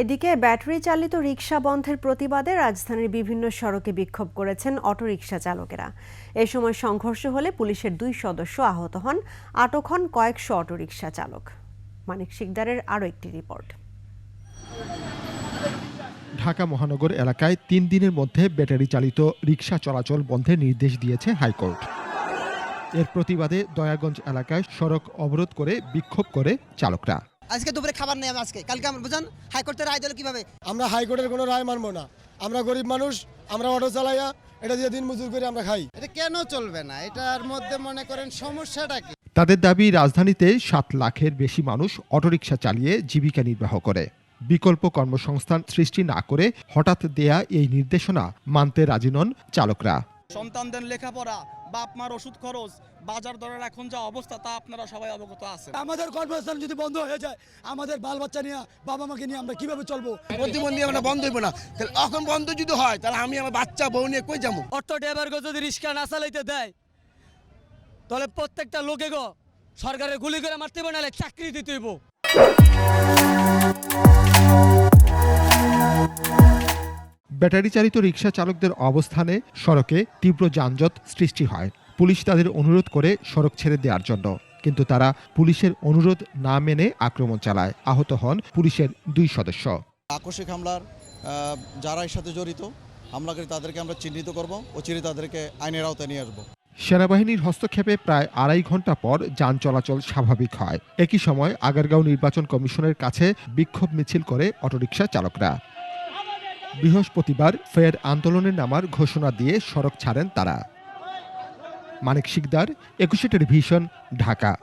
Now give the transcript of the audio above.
এদিকে ব্যাটারি চালিত রিকশা বন্ধের প্রতিবাদে রাজধানীর বিভিন্ন সড়কে বিক্ষোভ করেছেন অটোরিকশা চালকেরা। এ সময় সংঘর্ষ হলে পুলিশের দুই সদস্য আহত হন, আটক হন কয়েকশো অটোরিকশা চালক। মানিক শিকদারের আরও একটি রিপোর্ট। ঢাকা মহানগর এলাকায় তিন দিনের মধ্যে ব্যাটারি চালিত রিকশা চলাচল বন্ধের নির্দেশ দিয়েছে হাইকোর্ট। এর প্রতিবাদে দয়াগঞ্জ এলাকায় সড়ক অবরোধ করে বিক্ষোভ করে চালকরা। আজকে দুপুরে খাবার নেই আজকে। কালকে আমরা বুঝান? হাইকোর্টের রায় দিল কীভাবে? আমরা হাইকোর্টের কোনো রায় মানবো না। আমরা গরিব মানুষ আমরা অটো চালাইয়া এটা দিয়ে দিন মজুর করে আমরা খাই। এটা কেন চলবে না? এটার মধ্যে মনে করেন সমস্যাটা কি? তাদের দাবি রাজধানীতে সাত লাখের বেশি মানুষ অটোরিকশা চালিয়ে জীবিকা নির্বাহ করে। বিকল্প কর্মসংস্থান সৃষ্টি না করে হঠাৎ দেয়া এই নির্দেশনা মানতে রাজি নন চালকরা। সন্তানদের লেখাপড়া বাপ মার ওষুধ খরচ বাজার দরের এখন যা অবস্থা তা আপনারা সবাই অবগত আছেন। আমাদের কর্মস্থান যদি বন্ধ হয়ে যায় আমাদের বাল বাচ্চা নিয়ে বাবা মাকে নিয়ে আমরা কীভাবে চলবো? প্রতিবন্ধী আমরা বন্ধ হইব না। তাহলে এখন বন্ধ যদি হয় তাহলে আমি আমার বাচ্চা বউ নিয়ে কই যাব? অটো ড্রাইভারকে যদি রিক্সা না চালাইতে দেয় তাহলে প্রত্যেকটা লোকে গো সরকারের গুলি করে মারতে হবে নাহলে চাকরি দিতে হইব। ব্যাটারি চালিত রিকশা চালকদের অবস্থানে সড়কে তীব্র যানজট সৃষ্টি হয়। পুলিশ তাদের অনুরোধ করে সড়ক ছেড়ে দেওয়ার জন্য। কিন্তু তারা পুলিশের অনুরোধ না মেনে আক্রমণ চালায়। আহত হন পুলিশের দুই সদস্য। আকস্মিক হামলার যারা এর সাথে জড়িত হামলাকারী তাদেরকে আমরা চিহ্নিত করব ও চিরে তাদেরকে আইনের আওতায় নিয়ে আসব। সেনাবাহিনীর হস্তক্ষেপে প্রায় আড়াই ঘণ্টা পর যান চলাচল স্বাভাবিক হয়। একই সময় আগারগাঁও নির্বাচন কমিশনের কাছে বিক্ষোভ মিছিল করে অটোরিকশা চালকরা। বৃহস্পতিবার ফের আন্দোলনের নামার ঘোষণা দিয়ে সড়ক ছাড়েন তারা। মানিক শিকদার একুশে টেলিভিশন ঢাকা।